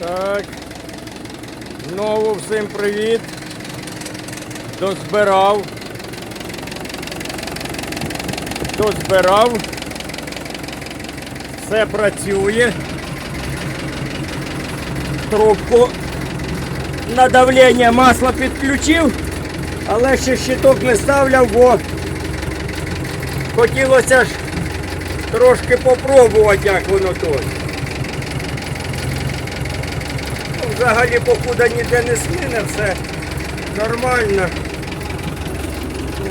Так. Знову всім привіт. Дозбирав. Дозбирав. Все працює. Трубку на давлення масла підключив, але ще щиток не ставляв, бо хотілося ж трошки попробувати, як воно тут. Взагалі покуда ніде не смине, все нормально.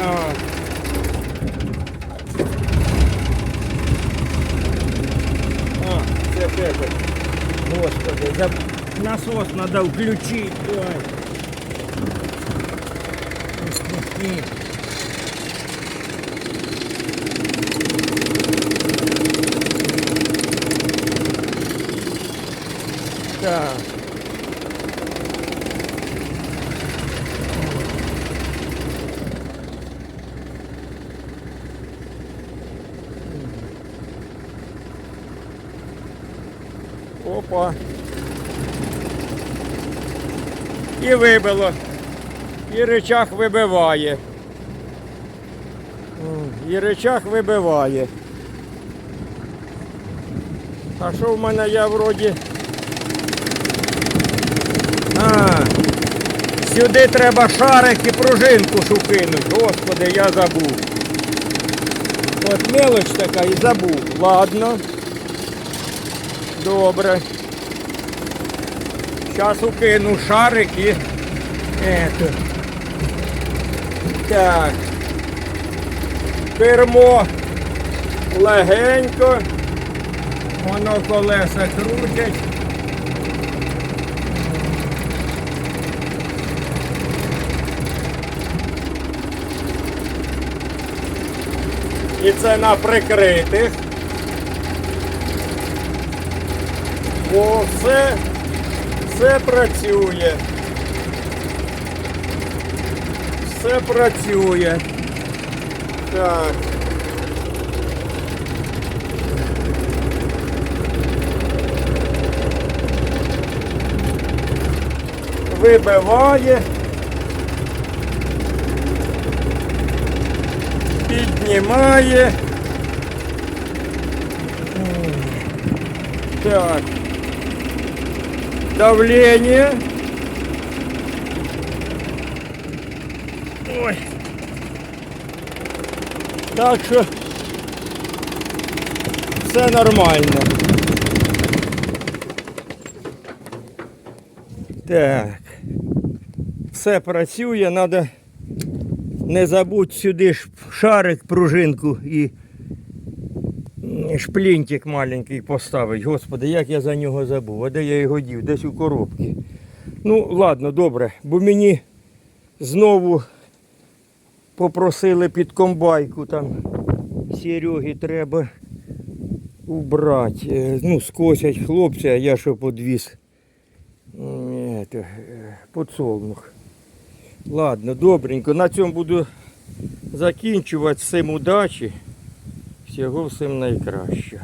А. А, це тебе. Господи, за... насос треба включити. Ой. Успокій. Так. Опа. І вибило. І речах вибиває. І речах вибиває. А що в мене я вроді. А, сюди треба шарик і пружинку шукинуть. Господи, я забув. От мелоч така і забув. Ладно. Добре. Зараз укину шарик і. Ето. Так. Кермо легенько. Воно колеса крутять. І це на прикритих. Бо все, все працює. Все працює. Так. Вибиває. Піднімає. Так. Давление. Ой. Так що все нормально. Так. Все працює, треба не забудь сюди ж шарик, пружинку і шплінтик маленький поставити. Господи, як я за нього забув. А де я його дів? Десь у коробці. Ну, ладно, добре, бо мені знову попросили під комбайку там Сереги треба убрати. Е, Ну, скосять хлопці, а я що подвіз е, подсолнух. Ладно, добренько. На цьому буду закінчувати. Всім удачі. Всього всім найкращого.